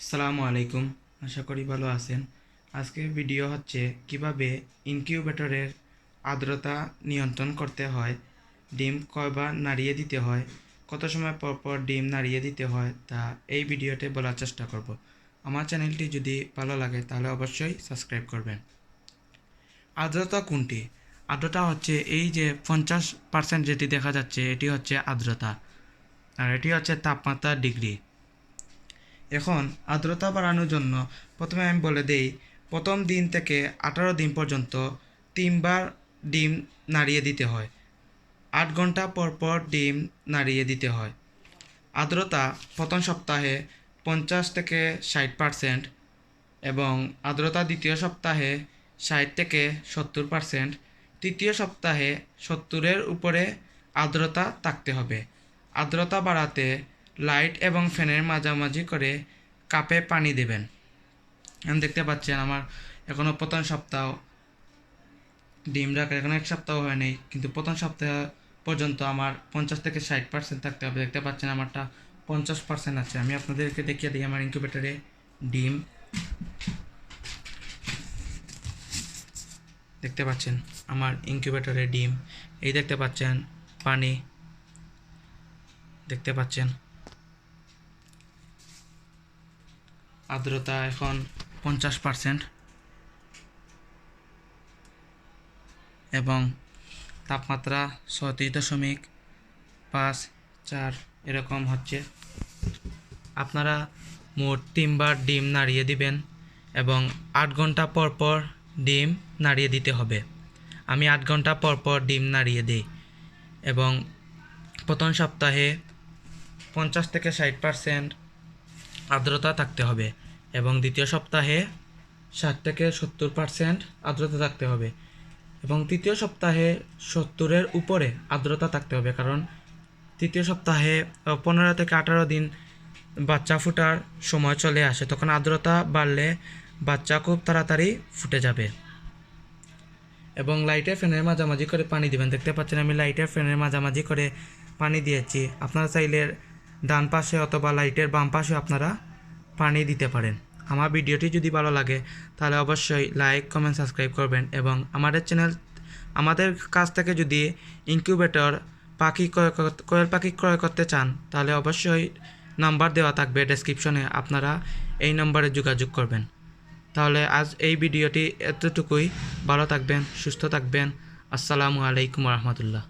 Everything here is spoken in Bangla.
আসসালামু আলাইকুম, আশা করি ভালো আছেন। আজকের ভিডিও হচ্ছে কীভাবে ইনকিউবেটরের আর্দ্রতা নিয়ন্ত্রণ করতে হয়, ডিম কয়বার নাড়িয়ে দিতে হয়, কত সময় পর পর ডিম নাড়িয়ে দিতে হয় তা এই ভিডিওতে বলার চেষ্টা করব। আমার চ্যানেলটি যদি ভালো লাগে তাহলে অবশ্যই সাবস্ক্রাইব করবেন। আর্দ্রতা কোনটি? আর্দ্রতা হচ্ছে এই যে পঞ্চাশ পার্সেন্ট যেটি দেখা যাচ্ছে, এটি হচ্ছে আর্দ্রতা। আর এটি হচ্ছে তাপমাত্রা ডিগ্রি। এখন আর্দ্রতা বাড়ানোর জন্য প্রথমে আমি বলে দেই, প্রথম দিন থেকে আঠারো দিন পর্যন্ত তিনবার ডিম নাড়িয়ে দিতে হয়। আট ঘণ্টা পর পর ডিম নাড়িয়ে দিতে হয়। আর্দ্রতা প্রথম সপ্তাহে পঞ্চাশ থেকে ষাট পার্সেন্ট এবং আর্দ্রতা দ্বিতীয় সপ্তাহে ষাট থেকে সত্তর পার্সেন্ট। তৃতীয় সপ্তাহে সত্তরের উপরে আর্দ্রতা থাকতে হবে। আর্দ্রতা বাড়াতে লাইট এবং ফ্যানের মাঝামাঝি করে কাপে পানি দেবেন। দেখতে পাচ্ছেন আমার এখনও প্রথম সপ্তাহ ডিম রাখার এখনও এক সপ্তাহ হয়নি কিন্তু প্রথম সপ্তাহ পর্যন্ত আমার পঞ্চাশ থেকে ষাট পার্সেন্ট থাকতে হবে। দেখতে পাচ্ছেন আমারটা পঞ্চাশ পার্সেন্ট আছে। আমি আপনাদেরকে দেখিয়ে দিই আমার ইনকিউবেটরে ডিম। দেখতে পাচ্ছেন আমার ইনকিউবেটরে ডিম। এই দেখতে পাচ্ছেন পানি। দেখতে পাচ্ছেন আর্দ্রতা এখন পঞ্চাশ পার্সেন্ট এবং তাপমাত্রা ছত্রিশ দশমিক পাঁচ চার এরকম হচ্ছে। আপনারা মোট তিনবার ডিম নাড়িয়ে দিবেন এবং আট ঘণ্টা পর পর ডিম নাড়িয়ে দিতে হবে। আমি আট ঘণ্টা পর পর ডিম নাড়িয়ে দিই এবং প্রথম সপ্তাহে পঞ্চাশ থেকে ষাট পার্সেন্ট আর্দ্রতা থাকতে হবে এবং দ্বিতীয় সপ্তাহে ষাট থেকে সত্তর পার্সেন্ট আর্দ্রতা থাকতে হবে এবং তৃতীয় সপ্তাহে সত্তরের উপরে আর্দ্রতা থাকতে হবে কারণ তৃতীয় সপ্তাহে পনেরো থেকে আঠারো দিন বাচ্চা ফোটার সময় চলে আসে, তখন আর্দ্রতা বাড়লে বাচ্চা খুব তাড়াতাড়ি ফুটে যাবে। এবং লাইটের ফ্যানের মাঝামাঝি করে পানি দিবেন। দেখতে পাচ্ছেন আমি লাইটের ফ্যানের মাঝামাঝি করে পানি দিয়েছি। আপনারা চাইলে ডান পাশে অথবা লাইটের বাম পাশে আপনারা পানি দিতে পারেন। আমার ভিডিওটি যদি ভালো লাগে, তাহলে অবশ্যই লাইক, কমেন্ট, সাবস্ক্রাইব করবেন এবং আমাদের চ্যানেল, আমাদের কাছ থেকে যদি ইনকিউবেটর পাখি ক্রয় কর- কোয়েল পাখি ক্রয় করতে চান, তাহলে অবশ্যই নাম্বার দেওয়া থাকবে ডেসক্রিপশনে আপনারা এই নম্বরে যোগাযোগ করবেন। তাহলে আজ এই ভিডিওটি এতটুকুই। ভালো থাকবেন, সুস্থ থাকবেন। আসসালামু আলাইকুম রহমতুল্লাহ।